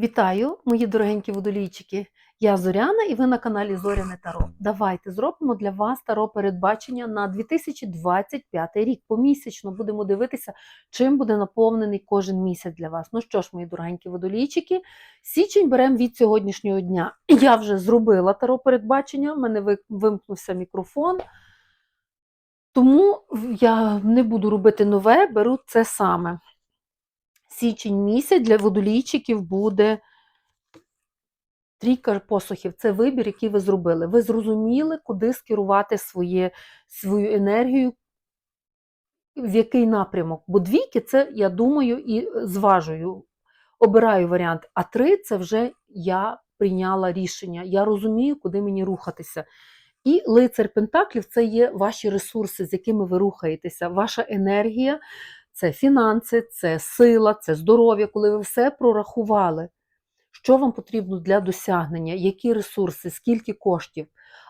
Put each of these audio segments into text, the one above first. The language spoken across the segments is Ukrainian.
Вітаю, мої дорогенькі водолійчики! Я Зоряна і ви на каналі Зоряне Таро. Давайте зробимо для вас таро передбачення на 2025 рік. Помісячно будемо дивитися, чим буде наповнений кожен місяць для вас. Ну що ж, мої дорогенькі водолійчики, січень беремо від сьогоднішнього дня. Я вже зробила таро передбачення, в мене вимкнувся мікрофон. Тому я не буду робити нове, беру це саме січень місяць для водолійчиків буде трійка посухів. Це вибір, який ви зробили. Ви зрозуміли, куди скерувати своє, свою енергію, в який напрямок. Бо двійки це, я думаю, і зважую, обираю варіант. А три це вже я прийняла рішення. Я розумію, куди мені рухатися. І лицар Пентаклів це є ваші ресурси, з якими ви рухаєтеся, ваша енергія, це фінанси, це сила, це здоров'я, коли ви все прорахували, що вам потрібно для досягнення, які ресурси, скільки коштів.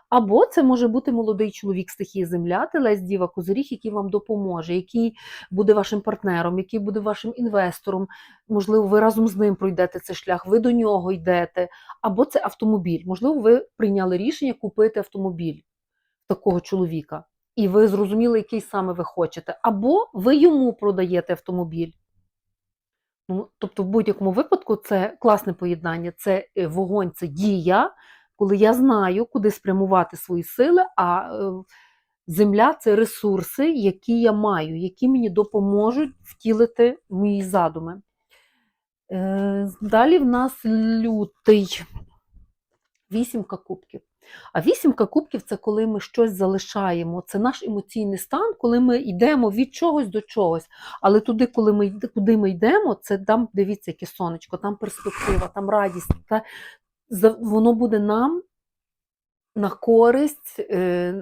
Або це може бути молодий чоловік стихії земля, телець діва козиріг, який вам допоможе, який буде вашим партнером, який буде вашим інвестором. Можливо, ви разом з ним пройдете цей шлях, ви до нього йдете. Або це автомобіль. Можливо, ви прийняли рішення купити автомобіль такого чоловіка, і ви зрозуміли, який саме ви хочете. Або ви йому продаєте автомобіль. Ну, тобто, в будь-якому випадку це класне поєднання. Це е, вогонь, це дія, коли я знаю, куди спрямувати свої сили, а е, земля це ресурси, які я маю, які мені допоможуть втілити мої задуми. Е, Далі в нас лютий. Вісімка кубків. А вісімка кубків це коли ми щось залишаємо. Це наш емоційний стан, коли ми йдемо від чогось до чогось. Але туди, коли ми, куди ми йдемо, це там, дивіться, яке сонечко, там перспектива, там радість. Та, воно буде нам на користь, е,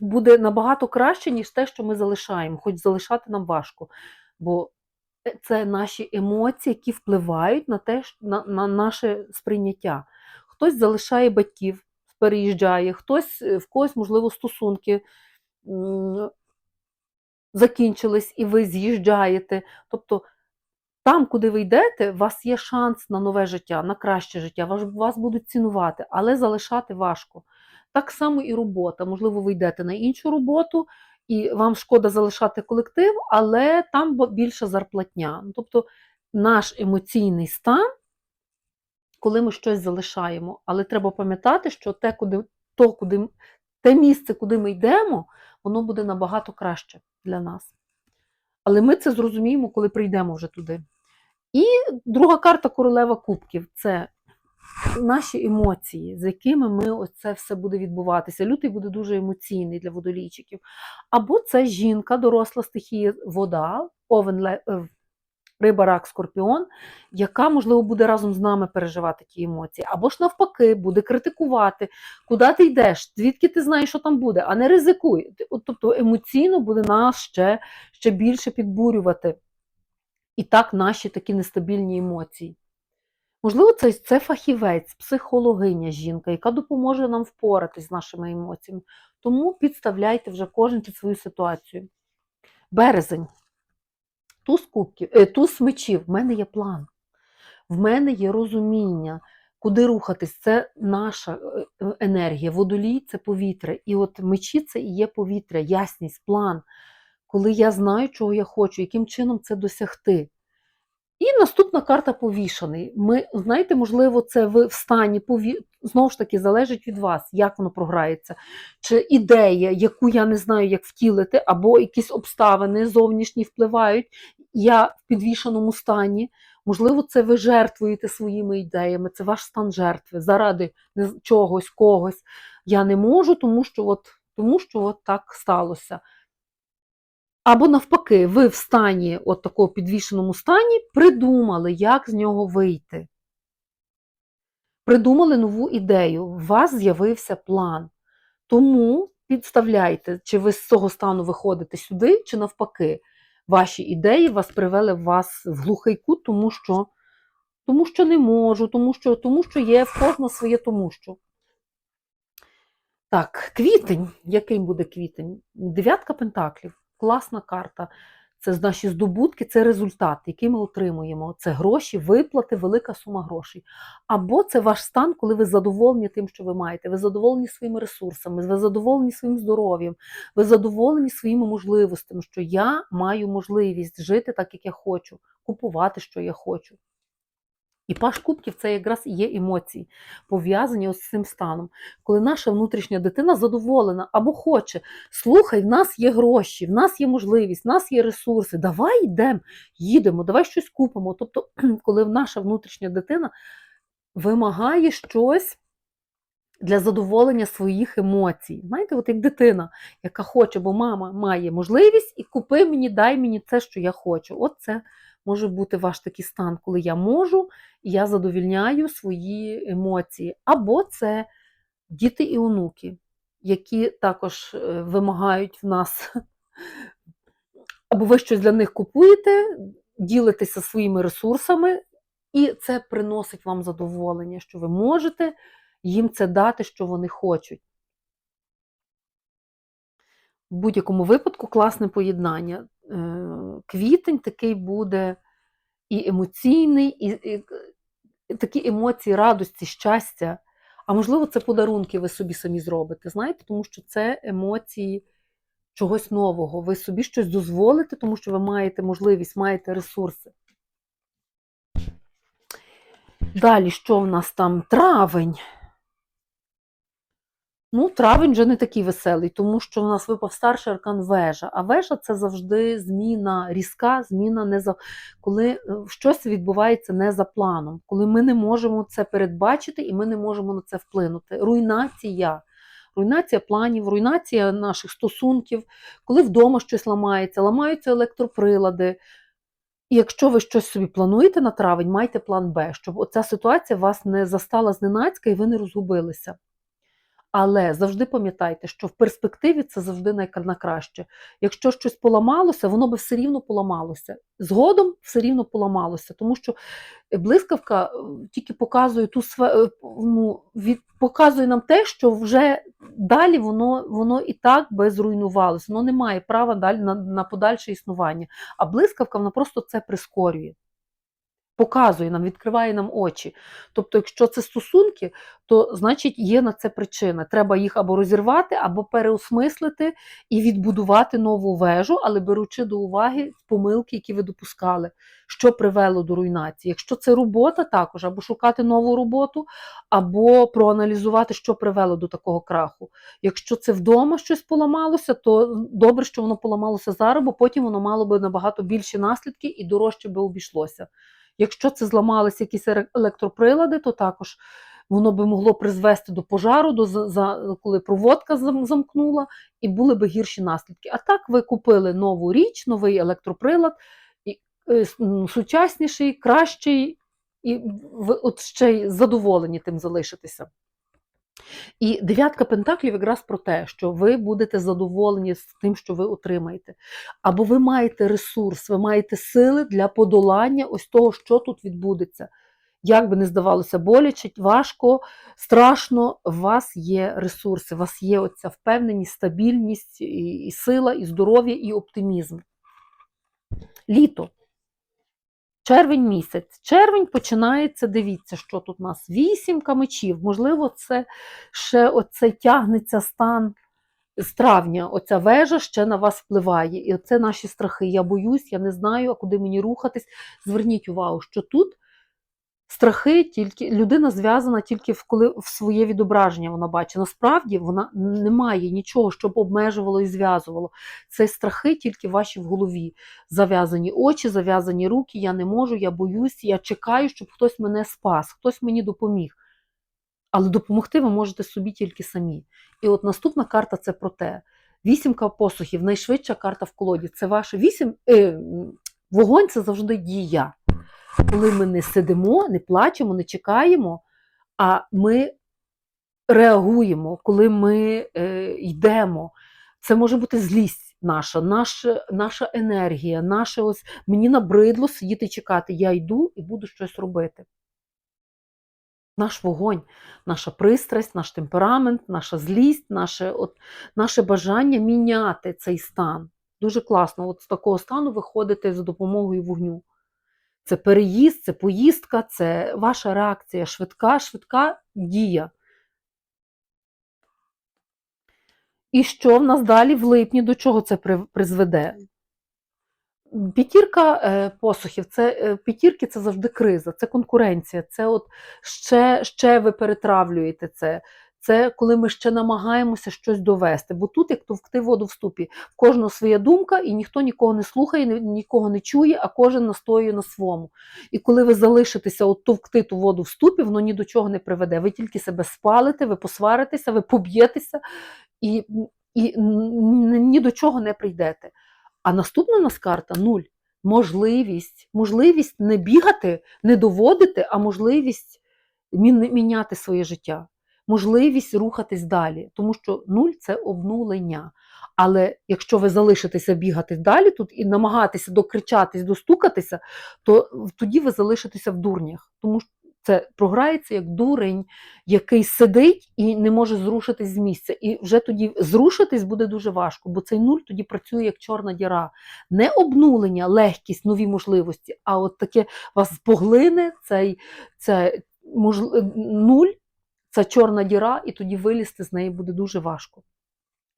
буде набагато краще, ніж те, що ми залишаємо, хоч залишати нам важко. Бо це наші емоції, які впливають на те, на, на наше сприйняття. Хтось залишає батьків, переїжджає, хтось е, в когось, можливо, стосунки закінчились, і ви з'їжджаєте. Тобто там, куди ви йдете, у вас є шанс на нове життя, на краще життя, вас, вас будуть цінувати, але залишати важко. Так само і робота. Можливо, ви йдете на іншу роботу, і вам шкода залишати колектив, але там більша зарплатня. Ну, Тобто наш емоційний стан, коли ми щось залишаємо, але треба пам'ятати, що те, куди, то, куди, те місце, куди ми йдемо, воно буде набагато краще для нас. Але ми це зрозуміємо, коли прийдемо вже туди. І друга карта королева кубків це наші емоції, з якими ми оце все буде відбуватися. Лютий буде дуже емоційний для водолійчиків. Або це жінка, доросла стихія вода, овен, е, риба, рак, скорпіон, яка, можливо, буде разом з нами переживати ті емоції. Або ж навпаки, буде критикувати, куди ти йдеш, звідки ти знаєш, що там буде, а не ризикуй. Тобто емоційно буде нас ще, ще більше підбурювати. І так наші такі нестабільні емоції. Можливо, це, це фахівець, психологиня жінка, яка допоможе нам впоратись з нашими емоціями. Тому підставляйте вже кожен під свою ситуацію. Березень. Туз кубків, е, туз мечів. В мене є план. В мене є розуміння, куди рухатись. Це наша е, е, енергія. Водолій це повітря. І от мечі це і є повітря, ясність, план. Коли я знаю, чого я хочу, яким чином це досягти. І наступна карта повішаний. Ми, знаєте, можливо, це ви в стані пові... знову ж таки залежить від вас, як воно програється. Чи ідея, яку я не знаю, як втілити, або якісь обставини зовнішні впливають. Я в підвішеному стані. Можливо, це ви жертвуєте своїми ідеями, це ваш стан жертви заради чогось, когось. Я не можу, тому що от, тому що от так сталося. Або навпаки, ви в стані, от такого підвішеному стані, придумали, як з нього вийти. Придумали нову ідею, у вас з'явився план. Тому підставляйте, чи ви з цього стану виходите сюди, чи навпаки. Ваші ідеї вас привели вас в глухий кут, тому що, тому що не можу, тому що, тому що є в кожного своє тому що. Так, квітень. Який буде квітень? Дев'ятка пентаклів. Класна карта. Це наші здобутки, це результат, який ми отримуємо. Це гроші, виплати, велика сума грошей. Або це ваш стан, коли ви задоволені тим, що ви маєте. Ви задоволені своїми ресурсами, ви задоволені своїм здоров'ям, ви задоволені своїми можливостями, що я маю можливість жити так, як я хочу, купувати, що я хочу. І паш кубків це якраз і є емоції, пов'язані ось з цим станом. Коли наша внутрішня дитина задоволена або хоче, слухай, в нас є гроші, в нас є можливість, в нас є ресурси, давай йдемо, їдемо, давай щось купимо. Тобто, коли наша внутрішня дитина вимагає щось для задоволення своїх емоцій. Знаєте, от як дитина, яка хоче, бо мама має можливість, і купи мені, дай мені це, що я хочу. От це може бути ваш такий стан, коли я можу, і я задовільняю свої емоції. Або це діти і онуки, які також е, вимагають в нас, або ви щось для них купуєте, ділитеся своїми ресурсами, і це приносить вам задоволення, що ви можете їм це дати, що вони хочуть. В будь-якому випадку класне поєднання. Е, Квітень такий буде і емоційний, і, і, такі емоції радості, щастя. А можливо, це подарунки ви собі самі зробите, знаєте, тому що це емоції чогось нового. Ви собі щось дозволите, тому що ви маєте можливість, маєте ресурси. Далі, що в нас там? Травень. Ну, травень вже не такий веселий, тому що в нас випав старший аркан вежа. А вежа це завжди зміна різка, зміна не за коли е, щось відбувається не за планом, коли ми не можемо це передбачити і ми не можемо на це вплинути. Руйнація. Руйнація планів, руйнація наших стосунків, коли вдома щось ламається, ламаються електроприлади. І якщо ви щось собі плануєте на травень, майте план Б, щоб оця ситуація вас не застала зненацька і ви не розгубилися. Але завжди пам'ятайте, що в перспективі це завжди на краще. Якщо щось поламалося, воно би все рівно поламалося. Згодом все рівно поламалося, тому що блискавка е, тільки показує ту е, ну, від, показує нам те, що вже далі воно воно і так би зруйнувалося. Воно не має права далі на, на подальше існування. А блискавка вона просто це прискорює показує нам, відкриває нам очі. Тобто, якщо це стосунки, то значить є на це причина. Треба їх або розірвати, або переосмислити і відбудувати нову вежу, але беручи до уваги помилки, які ви допускали, що привело до руйнації. Якщо це робота, також або шукати нову роботу, або проаналізувати, що привело до такого краху. Якщо це вдома щось поламалося, то добре, що воно поламалося зараз, бо потім воно мало би набагато більші наслідки і дорожче би обійшлося. Якщо це зламалися якісь електроприлади, то також воно би могло призвести до пожару, до за, коли проводка замкнула, і були би гірші наслідки. А так ви купили нову річ, новий електроприлад, і, е, сучасніший, кращий, і ви от ще й задоволені тим залишитися. І дев'ятка пентаклів якраз про те, що ви будете задоволені з тим, що ви отримаєте. Або ви маєте ресурс, ви маєте сили для подолання ось того, що тут відбудеться. Як би не здавалося, боляче, важко, страшно, у вас є ресурси, у вас є оця впевненість, стабільність, і, сила, і здоров'я, і оптимізм. Літо. Червень місяць. Червень починається, дивіться, що тут у нас вісімка мечів. Можливо, це ще оце тягнеться стан з травня. Оця вежа ще на вас впливає. І це наші страхи. Я боюсь, я не знаю, а куди мені рухатись. Зверніть увагу, що тут страхи тільки людина зв'язана тільки в коли в своє відображення вона бачить. Насправді вона не має нічого, щоб обмежувало і зв'язувало. Це страхи тільки ваші в голові. Зав'язані очі, зав'язані руки. Я не можу, я боюсь, я чекаю, щоб хтось мене спас, хтось мені допоміг. Але допомогти ви можете собі тільки самі. І от наступна карта це про те. Вісімка посухів, найшвидша карта в колоді. Це ваше вісім. Е, Вогонь це завжди дія коли ми не сидимо, не плачемо, не чекаємо, а ми реагуємо, коли ми е, йдемо. Це може бути злість наша, наша наша енергія, наше ось мені набридло сидіти чекати. Я йду і буду щось робити. Наш вогонь, наша пристрасть, наш темперамент, наша злість, наше от, наше бажання міняти цей стан. Дуже класно. От з такого стану виходите за допомогою вогню. Це переїзд, це поїздка, це ваша реакція, швидка, швидка дія. І що в нас далі в липні? До чого це при- призведе? П'ятірка е, посухів, це е, п'ятірки це завжди криза, це конкуренція, це от ще, ще ви перетравлюєте це. Це коли ми ще намагаємося щось довести. Бо тут, як товкти воду в ступі, в кожного своя думка, і ніхто нікого не слухає, нікого не чує, а кожен настоює на своєму. І коли ви залишитеся от товкти ту воду в ступі, воно ні до чого не приведе. Ви тільки себе спалите, ви посваритеся, ви поб'єтеся і, і ні до чого не прийдете. А наступна у нас карта нуль. Можливість. Можливість не бігати, не доводити, а можливість міняти своє життя. Можливість рухатись далі. Тому що нуль це обнулення. Але якщо ви залишитеся бігати далі тут і намагатися докричатись, достукатися, то тоді ви залишитеся в дурнях. Тому що це програється як дурень, який сидить і не може зрушитись з місця. І вже тоді зрушитись буде дуже важко, бо цей нуль тоді працює як чорна діра. Не обнулення, легкість, нові можливості, а от таке вас поглине цей, це можл... нуль, це чорна діра, і тоді вилізти з неї буде дуже важко.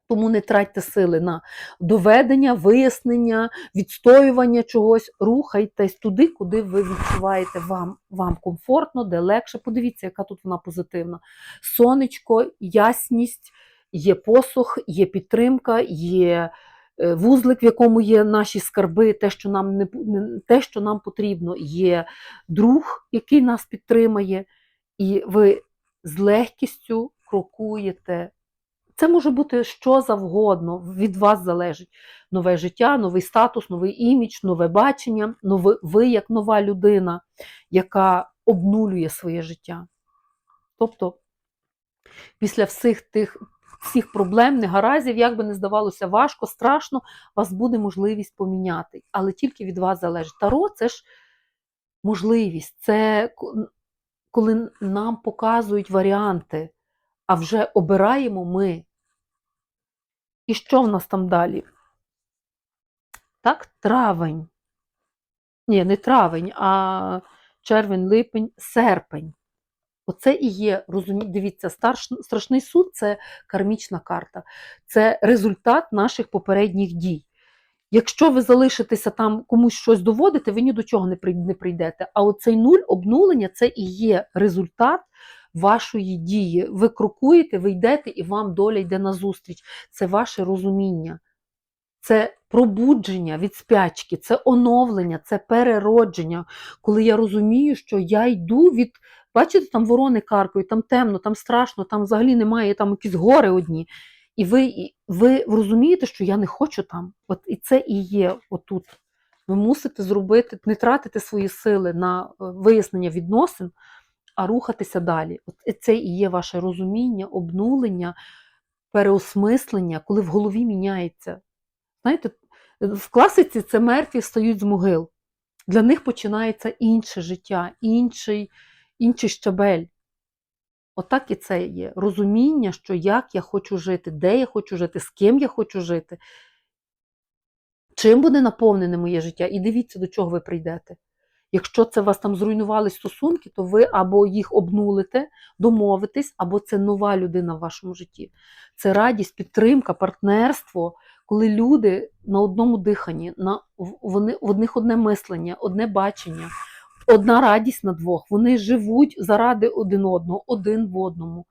Тому не тратьте сили на доведення, вияснення, відстоювання чогось. Рухайтесь туди, куди ви відчуваєте вам, вам комфортно, де легше. Подивіться, яка тут вона позитивна. Сонечко, ясність, є посух, є підтримка, є е, вузлик, в якому є наші скарби, те, що нам не те, що нам потрібно. Є друг, який нас підтримає, і ви з легкістю крокуєте. Це може бути що завгодно, від вас залежить нове життя, новий статус, новий імідж, нове бачення, нови, ви як нова людина, яка обнулює своє життя. Тобто, після всіх тих всіх проблем, негаразів, як би не здавалося важко, страшно, вас буде можливість поміняти, але тільки від вас залежить. Таро це ж можливість, це коли нам показують варіанти, а вже обираємо ми. І що в нас там далі? Так, травень. Ні, не травень, а червень, липень, серпень. Оце і є, розумі... дивіться, страшний суд це кармічна карта. Це результат наших попередніх дій. Якщо ви залишитеся там комусь щось доводити, ви ні до чого не прийдете. А оцей нуль обнулення це і є результат вашої дії. Ви крокуєте, ви йдете, і вам доля йде назустріч. Це ваше розуміння. Це пробудження від спячки, це оновлення, це переродження. Коли я розумію, що я йду від. Бачите, там ворони каркають, там темно, там страшно, там взагалі немає, там якісь гори одні. І ви, ви розумієте, що я не хочу там. От І це і є отут. Ви мусите зробити, не тратити свої сили на е, вияснення відносин, а рухатися далі. От це і є ваше розуміння, обнулення, переосмислення, коли в голові міняється. Знаєте, в класиці це мертві встають з могил. Для них починається інше життя, інший, інший щабель. Отак і це є. Розуміння, що як я хочу жити, де я хочу жити, з ким я хочу жити, чим буде наповнене моє життя, і дивіться, до чого ви прийдете. Якщо це вас там зруйнували стосунки, то ви або їх обнулите, домовитесь, або це нова людина в вашому житті. Це радість, підтримка, партнерство, коли люди на одному диханні, на, вони, в одних одне мислення, одне бачення, одна радість на двох. Вони живуть заради один одного, один в одному.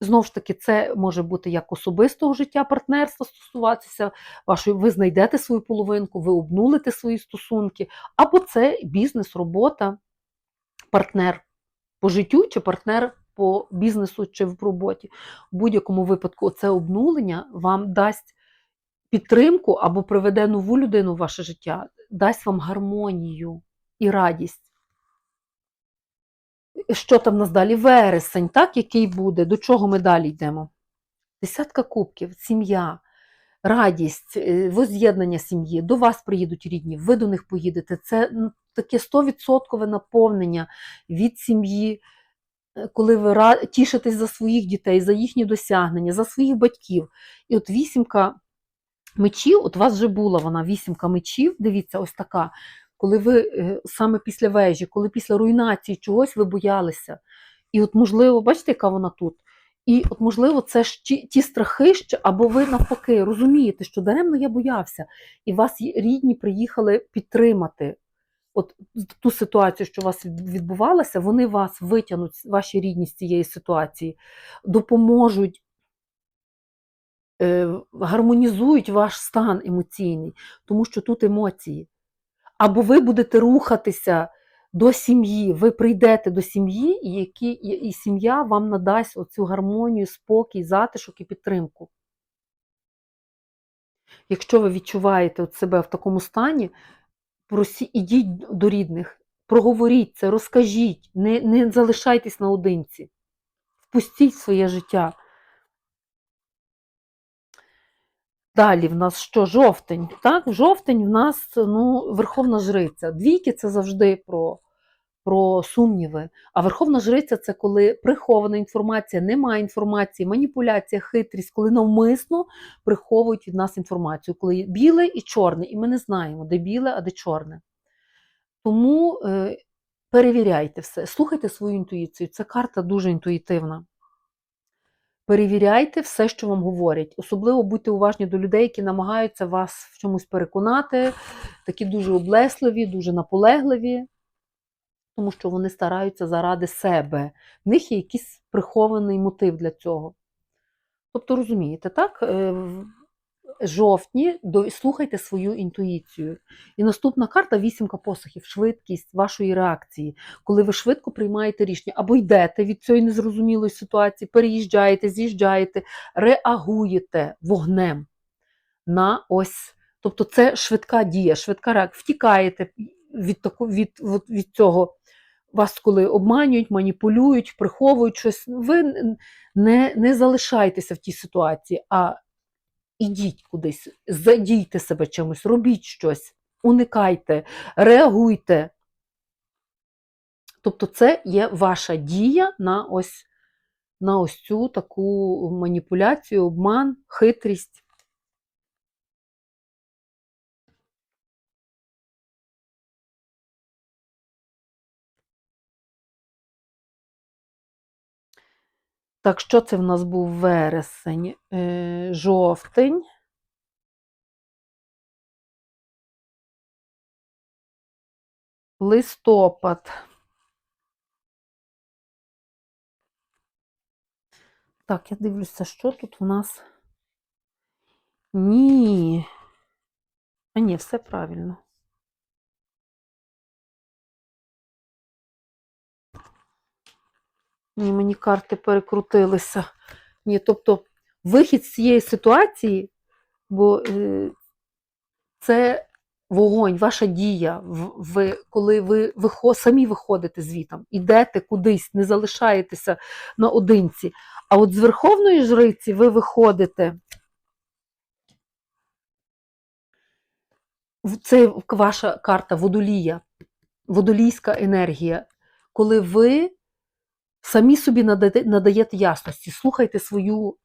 Знову ж таки, це може бути як особистого життя, партнерства стосуватися вашої, ви знайдете свою половинку, ви обнулите свої стосунки, або це бізнес, робота, партнер по життю чи партнер по бізнесу чи в роботі. В будь-якому випадку це обнулення вам дасть підтримку або приведе нову людину в ваше життя, дасть вам гармонію і радість. Що там у нас далі? Вересень, так, який буде? До чого ми далі йдемо? Десятка кубків, сім'я, радість, е, воз'єднання сім'ї. До вас приїдуть рідні, ви до них поїдете. Це таке 100% наповнення від сім'ї, е, коли ви тішитесь за своїх дітей, за їхні досягнення, за своїх батьків. І от вісімка мечі, от у вас вже була вона вісімка мечів, дивіться, ось така. Коли ви е, саме після вежі, коли після руйнації чогось ви боялися. І от, можливо, бачите, яка вона тут? І от, можливо, це ж ті, ті страхи, що, або ви навпаки розумієте, що даремно я боявся, і вас рідні приїхали підтримати. От ту ситуацію, що у вас відбувалася, вони вас витягнуть, ваші рідні з цієї ситуації, допоможуть е, гармонізують ваш стан емоційний, тому що тут емоції. Або ви будете рухатися до сім'ї, ви прийдете до сім'ї, і, і сім'я вам надасть оцю гармонію, спокій, затишок і підтримку. Якщо ви відчуваєте от себе в такому стані, просі, ідіть до рідних, проговоріть це, розкажіть, не, не залишайтесь наодинці, впустіть своє життя. Далі в нас що? Жовтень. Так, жовтень в нас ну, Верховна Жриця. Двійки це завжди про, про сумніви. А Верховна Жриця це коли прихована інформація, немає інформації, маніпуляція, хитрість, коли навмисно приховують від нас інформацію, коли біле і чорне, і ми не знаємо, де біле, а де чорне. Тому е, перевіряйте все, слухайте свою інтуїцію. Ця карта дуже інтуїтивна. Перевіряйте все, що вам говорять. Особливо будьте уважні до людей, які намагаються вас в чомусь переконати, такі дуже облесливі, дуже наполегливі, тому що вони стараються заради себе. В них є якийсь прихований мотив для цього. Тобто, розумієте, так? Жовтні слухайте свою інтуїцію. І наступна карта вісімка посохів, швидкість вашої реакції, коли ви швидко приймаєте рішення, або йдете від цієї незрозумілої ситуації, переїжджаєте, з'їжджаєте, реагуєте вогнем на ось. Тобто це швидка дія, швидка реакція. Втікаєте від, таку, від, от від цього. Вас, коли обманюють, маніпулюють, приховують щось, ви не, не залишайтеся в тій ситуації, а ідіть кудись, задійте себе чимось, робіть щось, уникайте, реагуйте. Тобто, це є ваша дія на ось, на ось цю таку маніпуляцію, обман, хитрість. Так, що це в нас був вересень, е, жовтень. Листопад. Так, я дивлюся, що тут у нас. Ні. А ні, все правильно. Ні, мені карти перекрутилися. Ні, тобто вихід з цієї ситуації, бо е, це вогонь, ваша дія, ви, коли ви вихо, самі виходите звітом, ідете кудись, не залишаєтеся наодинці. А от з Верховної Жриці ви виходите. Це ваша карта водолія, водолійська енергія, коли ви самі собі надаєте, ясності, слухайте свою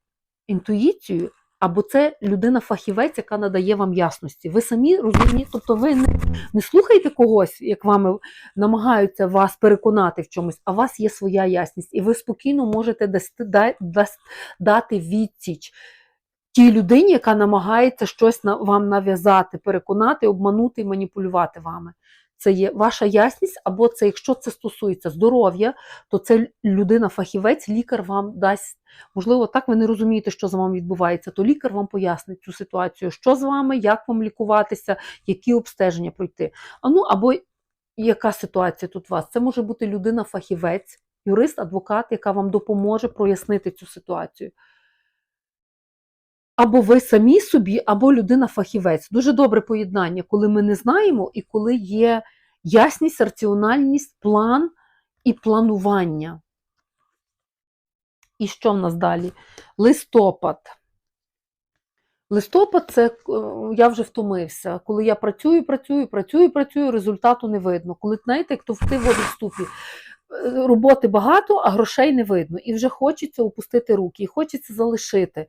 інтуїцію, або це людина-фахівець, яка надає вам ясності. Ви самі розумієте, тобто ви не, не слухаєте когось, як вами намагаються вас переконати в чомусь, а у вас є своя ясність, і ви спокійно можете дасти, да- дас- дати відсіч тій людині, яка намагається щось вам нав'язати, переконати, обманути і маніпулювати вами. Це є ваша ясність, або це, якщо це стосується здоров'я, то це людина-фахівець, лікар вам дасть. Можливо, так ви не розумієте, що з вами відбувається, то лікар вам пояснить цю ситуацію, що з вами, як вам лікуватися, які обстеження пройти. А ну, або яка ситуація тут у вас? Це може бути людина-фахівець, юрист, адвокат, яка вам допоможе прояснити цю ситуацію. Або ви самі собі, або людина-фахівець. Дуже добре поєднання, коли ми не знаємо і коли є ясність, раціональність, план і планування. І що в нас далі? Листопад. Листопад це е, я вже втомився. Коли я працюю, працюю, працюю, працюю, результату не видно. Коли знаєте, як товкти воду в ступі. Е, Роботи багато, а грошей не видно. І вже хочеться опустити руки, і хочеться залишити.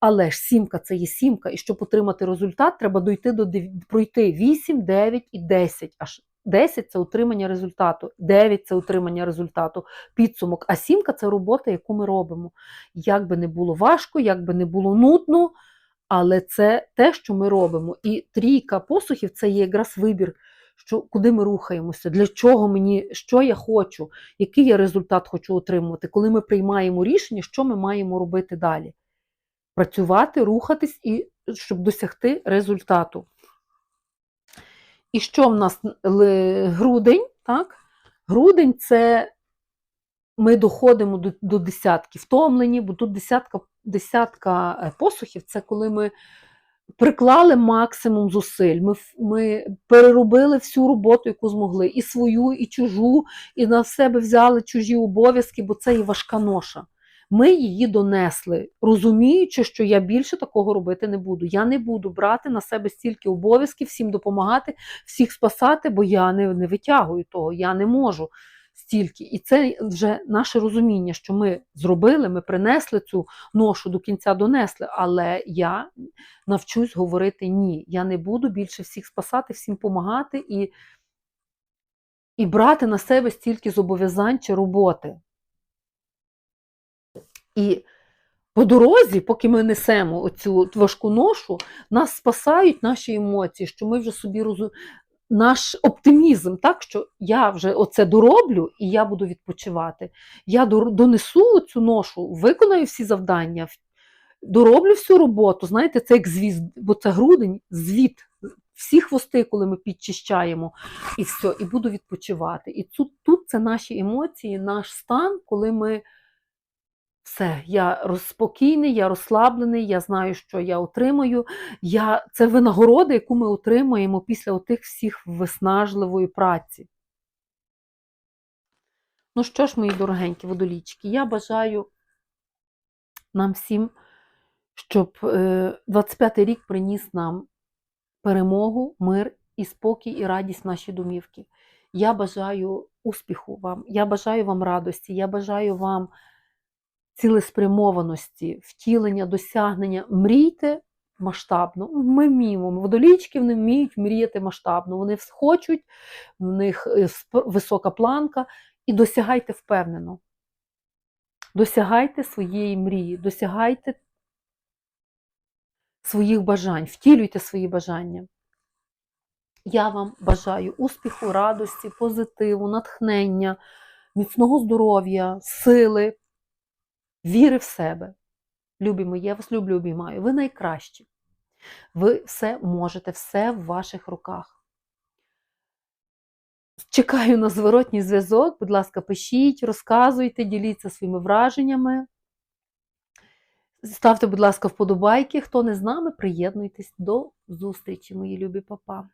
Але ж сімка це є сімка, і щоб отримати результат, треба дойти до пройти 8, 9 і 10. Аж 10 це отримання результату, 9 це отримання результату, підсумок. А сімка це робота, яку ми робимо. Як би не було важко, як би не було нудно, але це те, що ми робимо. І трійка посухів це є якраз вибір, що, куди ми рухаємося, для чого мені, що я хочу, який я результат хочу отримувати, коли ми приймаємо рішення, що ми маємо робити далі. Працювати, рухатись і щоб досягти результату. І що в нас грудень? Так? Грудень це ми доходимо до, до десятки, втомлені, бо тут десятка, десятка е, посухів це коли ми приклали максимум зусиль. Ми, ми переробили всю роботу, яку змогли, і свою, і чужу, і на себе взяли чужі обов'язки, бо це і важка ноша. Ми її донесли, розуміючи, що я більше такого робити не буду. Я не буду брати на себе стільки обов'язків, всім допомагати, всіх спасати, бо я не, не витягую того, я не можу стільки. І це вже наше розуміння, що ми зробили, ми принесли цю ношу до кінця донесли, але я навчусь говорити ні. Я не буду більше всіх спасати, всім допомагати і, і брати на себе стільки зобов'язань чи роботи. І по дорозі, поки ми несемо оцю важку ношу, нас спасають наші емоції, що ми вже собі розуміємо. Наш оптимізм, так що я вже оце дороблю і я буду відпочивати. Я донесу цю ношу, виконаю всі завдання, дороблю всю роботу. Знаєте, це як звіт, бо це грудень, звіт. Всі хвости, коли ми підчищаємо, і все, і буду відпочивати. І тут, тут це наші емоції, наш стан, коли ми все, я розспокійний, я розслаблений, я знаю, що я отримаю. Я, це винагорода, яку ми отримаємо після отих всіх виснажливої праці. Ну що ж, мої дорогенькі водолічки, я бажаю нам всім, щоб е, 25-й рік приніс нам перемогу, мир і спокій, і радість в наші домівки. Я бажаю успіху вам, я бажаю вам радості, я бажаю вам цілеспрямованості, втілення, досягнення. Мрійте масштабно. Ми вміємо. Водолічки вони вміють мріяти масштабно. Вони вс- хочуть, в них е, висока планка, і досягайте впевнено. Досягайте своєї мрії, досягайте своїх бажань, втілюйте свої бажання. Я вам бажаю успіху, радості, позитиву, натхнення, міцного здоров'я, сили, віри в себе. Любі я вас люблю, обіймаю. Ви найкращі. Ви все можете, все в ваших руках. Чекаю на зворотній зв'язок. Будь ласка, пишіть, розказуйте, діліться своїми враженнями. Ставте, будь ласка, вподобайки. Хто не з нами, приєднуйтесь до зустрічі, мої любі папа.